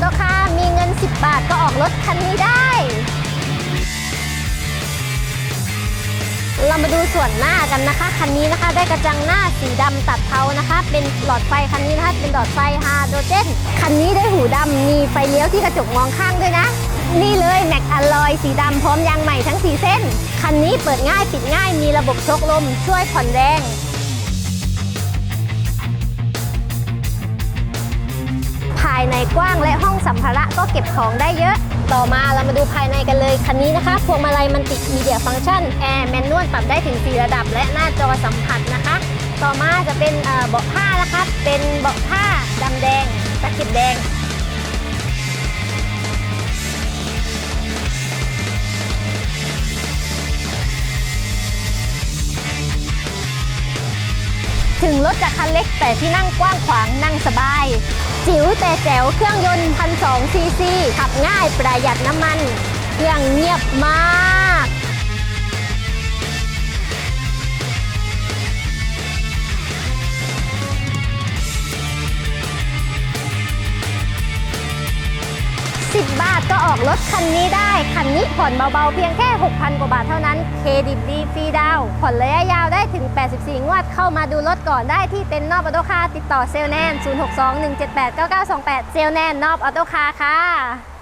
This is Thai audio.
โตคาร์มีเงิน 10 บาทก็ออกรถคันนี้ได้ เรามาดูส่วนหน้ากันนะคะ คันนี้นะคะได้กระจังหน้าสีดำตัดเทานะคะ เป็นหลอดไฟคันนี้นะคะเป็นหลอดไฟฮาโดรเจนคันนี้ได้หูดำมีไฟเลี้ยวที่กระจกมองข้างด้วยนะ นี่เลยแม็กอลลอยสีดำพร้อมยางใหม่ทั้ง 4 เส้น คันนี้เปิดง่ายปิดง่ายมีระบบชกลมช่วยผ่อนแรงายในกว้างและห้องสัมภาระก็เก็บของได้เยอะ ต่อมาเรามาดูภายในกันเลย คันนี้นะคะ พวงมาลัยมันติมีเดียฟังก์ชันแอร์แมนนวลปรับได้ถึง 4 ระดับ และหน้าจอสัมผัสนะคะ ต่อมาจะเป็นเบาะผ้านะคะ เป็นเบาะผ้าดำแดงตะเข็บแดง ถึงรถจะคันเล็กแต่ที่นั่งกว้างขวางนั่งสบาย จิ๋วแต่แจ๋วเครื่องยนต์พันสองซีซีขับง่ายประหยัดน้ำมัน เครื่องเงียบมาก 10 บาทก็ออกรถคันนี้ได้ คันนี้ผ่อนเบาๆ เพียงแค่ 6,000 กว่าบาทเท่านั้น เครดิตดีฟรีดาว ผ่อนระยะยาวได้ถึง 84 งวด เข้ามาดูรถก่อนได้ที่เต็นท์นอบออโตคาติดต่อเซลแนน 062 178 9928 เซลแนนนอบออโตคาค่ะ